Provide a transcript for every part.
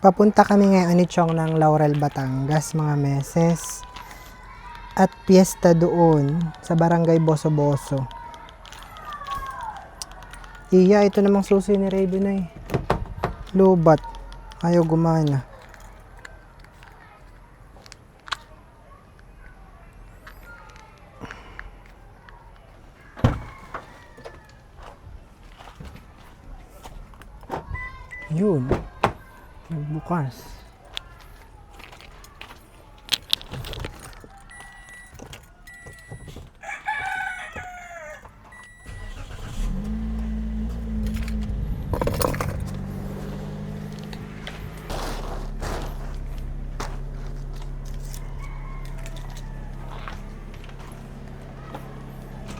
Papunta kami ngayon ni Chong ng Laurel, Batangas, mga meses. At piyesta doon sa barangay Boso Boso. Iya, ito namang susi ni Raven ay. Lobat. Ayaw gumana. Yun. Nagbukas.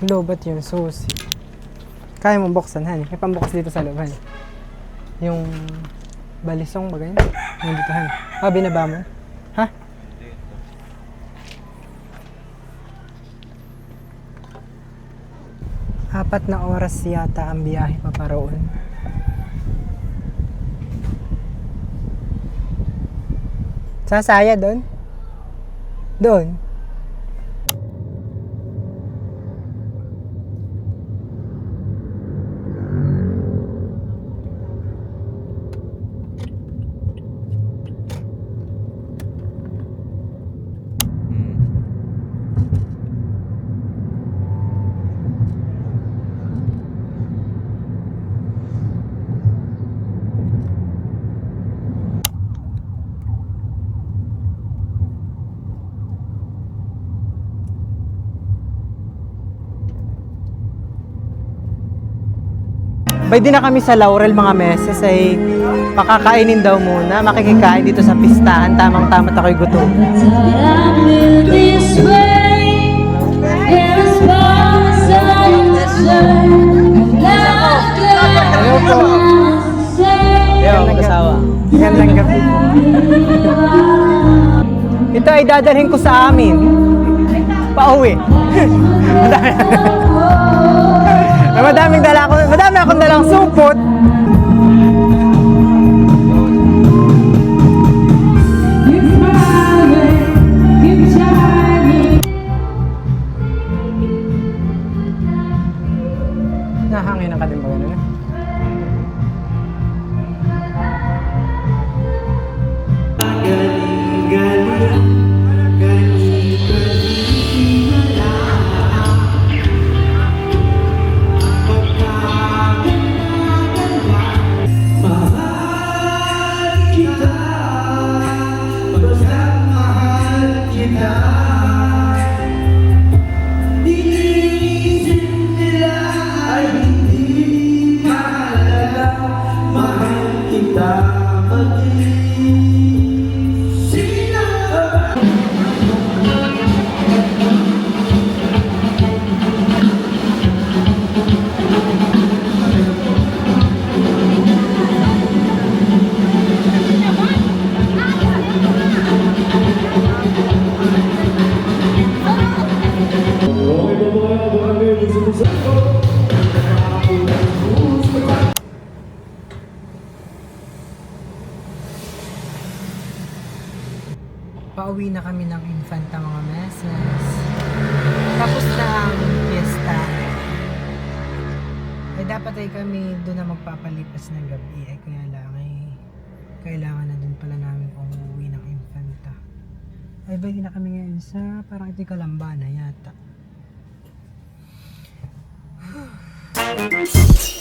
Lobat yun, susi. Kaya mo buksan, han. May pambukas dito sa loob, han. Yung balisong ba ganyan? Yung dito, han. Ah, binaba mo? Ha? Apat na oras yata ang biyahe pa para roon. Sasaya doon? Doon? Pwede na kami sa Laurel mga meses ay pakakainin daw muna. Makikikain dito sa pistahan. Tamang-tama ako'y gutom. Hello po. Gandang gabi po. Ito ay dadalhin ko sa amin. Pauwi. Madami. madaming dala ko, madami akong dalang supot. Nahangin ka din ba Pauwi na kami ng Infanta mga meses. Tapos na ang fiesta. Ay dapat ay kami doon na magpapalipas ng gabi. Ay kaya lang ay kailangan na din pala namin umuwi ng Infanta. Ay pwede na kami ngayon sa parang ito kalamba na yata.